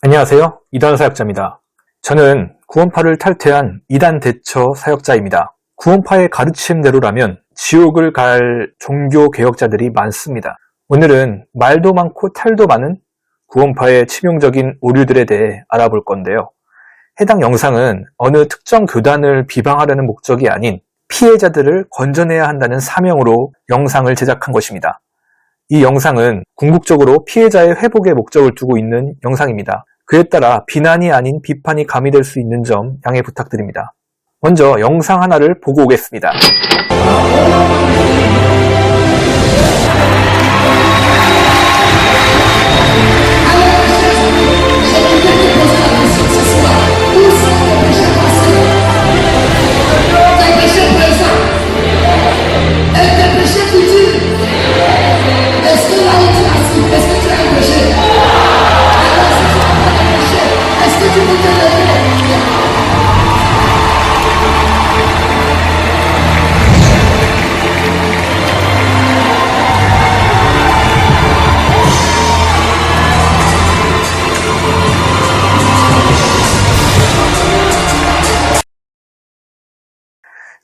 안녕하세요. 이단 사역자입니다. 저는 구원파를 탈퇴한 이단 대처 사역자입니다. 구원파의 가르침대로라면 지옥을 갈 종교 개혁자들이 많습니다. 오늘은 말도 많고 탈도 많은 구원파의 치명적인 오류들에 대해 알아볼 건데요. 해당 영상은 어느 특정 교단을 비방하려는 목적이 아닌 피해자들을 건져내야 한다는 사명으로 영상을 제작한 것입니다. 이 영상은 궁극적으로 피해자의 회복에 목적을 두고 있는 영상입니다. 그에 따라 비난이 아닌 비판이 가미될 수 있는 점 양해 부탁드립니다. 먼저 영상 하나를 보고 오겠습니다.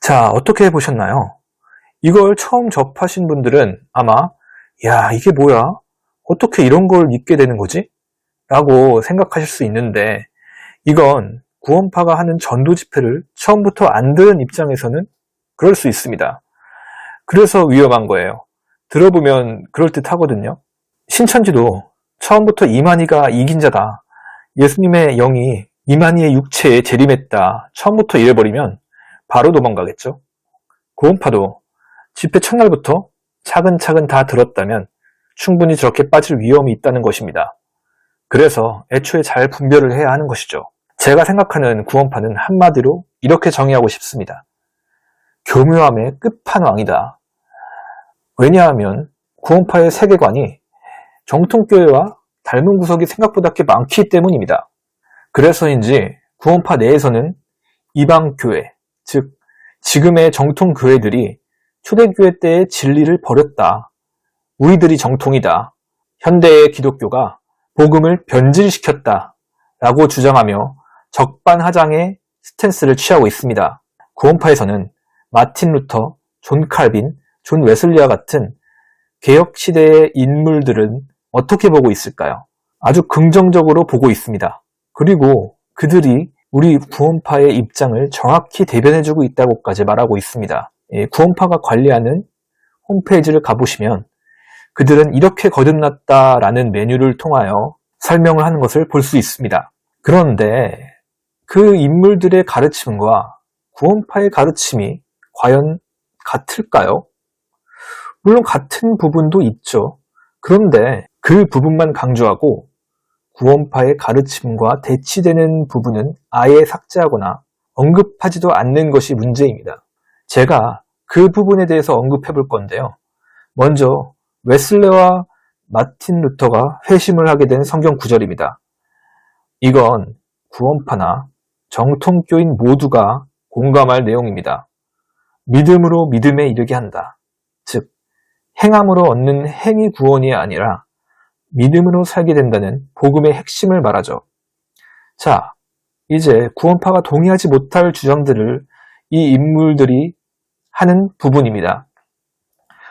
자, 어떻게 보셨나요? 이걸 처음 접하신 분들은 아마, 야, 이게 뭐야? 어떻게 이런 걸 믿게 되는 거지? 라고 생각하실 수 있는데, 이건 구원파가 하는 전도 집회를 처음부터 안 들은 입장에서는 그럴 수 있습니다. 그래서 위험한 거예요. 들어보면 그럴듯 하거든요. 신천지도 처음부터 이만희가 이긴 자다. 예수님의 영이 이만희의 육체에 재림했다. 처음부터 이래버리면 바로 도망가겠죠. 구원파도 집회 첫날부터 차근차근 다 들었다면 충분히 저렇게 빠질 위험이 있다는 것입니다. 그래서 애초에 잘 분별을 해야 하는 것이죠. 제가 생각하는 구원파는 한마디로 이렇게 정의하고 싶습니다. 교묘함의 끝판왕이다. 왜냐하면 구원파의 세계관이 정통교회와 닮은 구석이 생각보다 꽤 많기 때문입니다. 그래서인지 구원파 내에서는 이방교회, 즉 지금의 정통 교회들이 초대교회 때의 진리를 버렸다. 우리들이 정통이다. 현대의 기독교가 복음을 변질시켰다. 라고 주장하며 적반하장의 스탠스를 취하고 있습니다. 구원파에서는 마틴 루터, 존 칼빈, 존 웨슬리와 같은 개혁 시대의 인물들은 어떻게 보고 있을까요? 아주 긍정적으로 보고 있습니다. 그리고 그들이 우리 구원파의 입장을 정확히 대변해주고 있다고까지 말하고 있습니다. 예, 구원파가 관리하는 홈페이지를 가보시면 그들은 이렇게 거듭났다라는 메뉴를 통하여 설명을 하는 것을 볼 수 있습니다. 그런데 그 인물들의 가르침과 구원파의 가르침이 과연 같을까요? 물론 같은 부분도 있죠. 그런데 그 부분만 강조하고 구원파의 가르침과 대치되는 부분은 아예 삭제하거나 언급하지도 않는 것이 문제입니다. 제가 그 부분에 대해서 언급해 볼 건데요. 먼저 웨슬레와 마틴 루터가 회심을 하게 된 성경 구절입니다. 이건 구원파나 정통교인 모두가 공감할 내용입니다. 믿음으로 믿음에 이르게 한다. 즉, 행함으로 얻는 행위 구원이 아니라 믿음으로 살게 된다는 복음의 핵심을 말하죠. 자, 이제 구원파가 동의하지 못할 주장들을 이 인물들이 하는 부분입니다.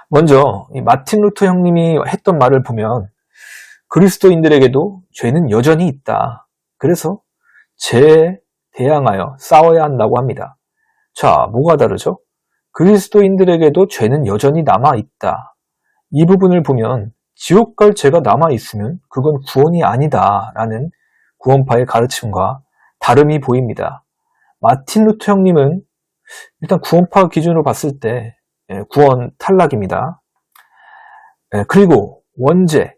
먼저 이 마틴 루터 형님이 했던 말을 보면 그리스도인들에게도 죄는 여전히 있다. 그래서 죄에 대항하여 싸워야 한다고 합니다. 자, 뭐가 다르죠? 그리스도인들에게도 죄는 여전히 남아 있다. 이 부분을 보면 지옥 갈 죄가 남아 있으면 그건 구원이 아니다라는 구원파의 가르침과 다름이 보입니다. 마틴 루터 형님은 일단 구원파 기준으로 봤을 때 예, 구원 탈락입니다. 예, 그리고 원죄,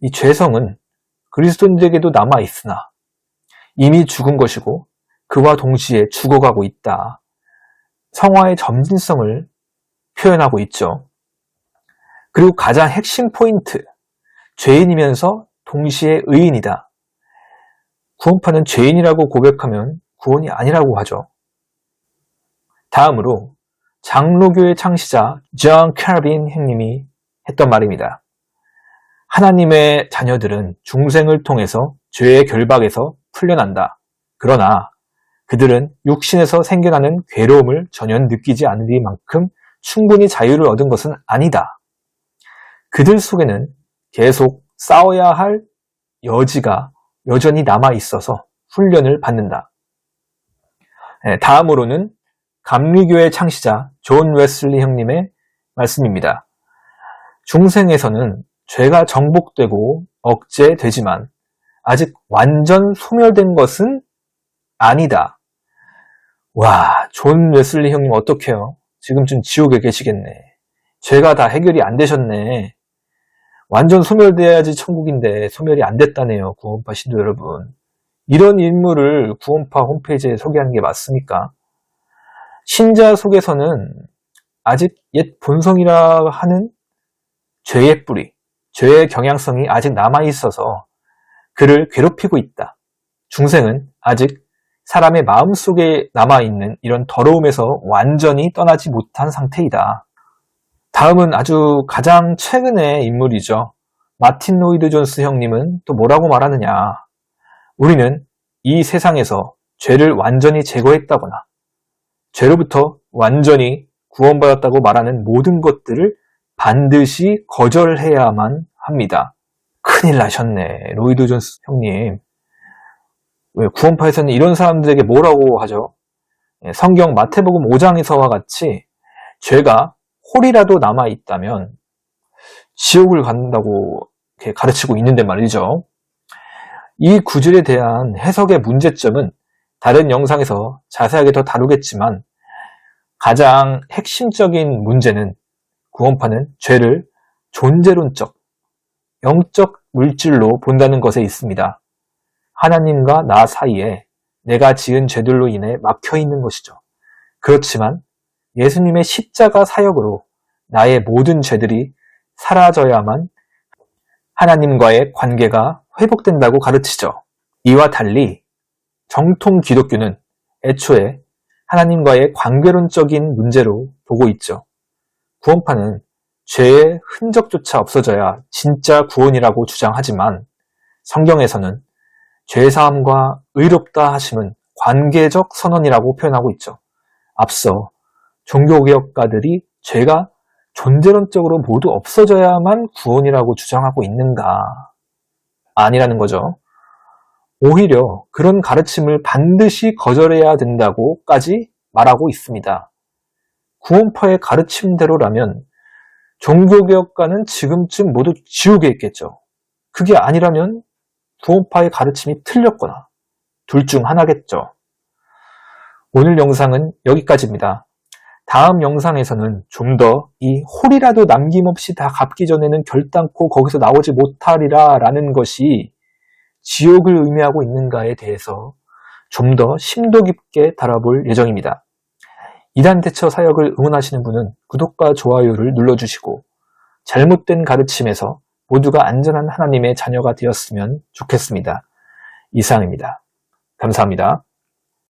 이 죄성은 그리스도인들에게도 남아 있으나 이미 죽은 것이고 그와 동시에 죽어가고 있다. 성화의 점진성을 표현하고 있죠. 그리고 가장 핵심 포인트, 죄인이면서 동시에 의인이다. 구원파는 죄인이라고 고백하면 구원이 아니라고 하죠. 다음으로 장로교의 창시자 존 캐빈 형님이 했던 말입니다. 하나님의 자녀들은 중생을 통해서 죄의 결박에서 풀려난다. 그러나 그들은 육신에서 생겨나는 괴로움을 전혀 느끼지 않으리만큼 충분히 자유를 얻은 것은 아니다. 그들 속에는 계속 싸워야 할 여지가 여전히 남아 있어서 훈련을 받는다. 네, 다음으로는 감리교의 창시자 존 웨슬리 형님의 말씀입니다. 중생에서는 죄가 정복되고 억제되지만 아직 완전 소멸된 것은 아니다. 와, 존 웨슬리 형님 어떡해요? 지금쯤 지옥에 계시겠네. 죄가 다 해결이 안 되셨네. 완전 소멸돼야지 천국인데 소멸이 안 됐다네요. 구원파 신도 여러분. 이런 인물을 구원파 홈페이지에 소개하는 게 맞습니까? 신자 속에서는 아직 옛 본성이라 하는 죄의 뿌리, 죄의 경향성이 아직 남아 있어서 그를 괴롭히고 있다. 중생은 아직 사람의 마음 속에 남아있는 이런 더러움에서 완전히 떠나지 못한 상태이다. 다음은 아주 가장 최근의 인물이죠. 마틴 로이드 존스 형님은 또 뭐라고 말하느냐. 우리는 이 세상에서 죄를 완전히 제거했다거나 죄로부터 완전히 구원받았다고 말하는 모든 것들을 반드시 거절해야만 합니다. 큰일 나셨네. 로이드 존스 형님. 왜 구원파에서는 이런 사람들에게 뭐라고 하죠? 예, 성경 마태복음 5장에서와 같이 죄가 홀이라도 남아 있다면 지옥을 간다고 가르치고 있는데 말이죠. 이 구절에 대한 해석의 문제점은 다른 영상에서 자세하게 더 다루겠지만 가장 핵심적인 문제는 구원파는 죄를 존재론적, 영적 물질로 본다는 것에 있습니다. 하나님과 나 사이에 내가 지은 죄들로 인해 막혀 있는 것이죠. 그렇지만 예수님의 십자가 사역으로 나의 모든 죄들이 사라져야만 하나님과의 관계가 회복된다고 가르치죠. 이와 달리 정통 기독교는 애초에 하나님과의 관계론적인 문제로 보고 있죠. 구원파는 죄의 흔적조차 없어져야 진짜 구원이라고 주장하지만 성경에서는 죄사함과 의롭다 하심은 관계적 선언이라고 표현하고 있죠. 앞서 종교개혁가들이 죄가 존재론적으로 모두 없어져야만 구원이라고 주장하고 있는가? 아니라는 거죠. 오히려 그런 가르침을 반드시 거절해야 된다고까지 말하고 있습니다. 구원파의 가르침대로라면 종교개혁가는 지금쯤 모두 지옥에 있겠죠. 그게 아니라면 구원파의 가르침이 틀렸거나 둘 중 하나겠죠. 오늘 영상은 여기까지입니다. 다음 영상에서는 좀 더 이 홀이라도 남김없이 다 갚기 전에는 결단코 거기서 나오지 못하리라 라는 것이 지옥을 의미하고 있는가에 대해서 좀 더 심도 깊게 다뤄볼 예정입니다. 이단 대처 사역을 응원하시는 분은 구독과 좋아요를 눌러주시고 잘못된 가르침에서 모두가 안전한 하나님의 자녀가 되었으면 좋겠습니다. 이상입니다. 감사합니다.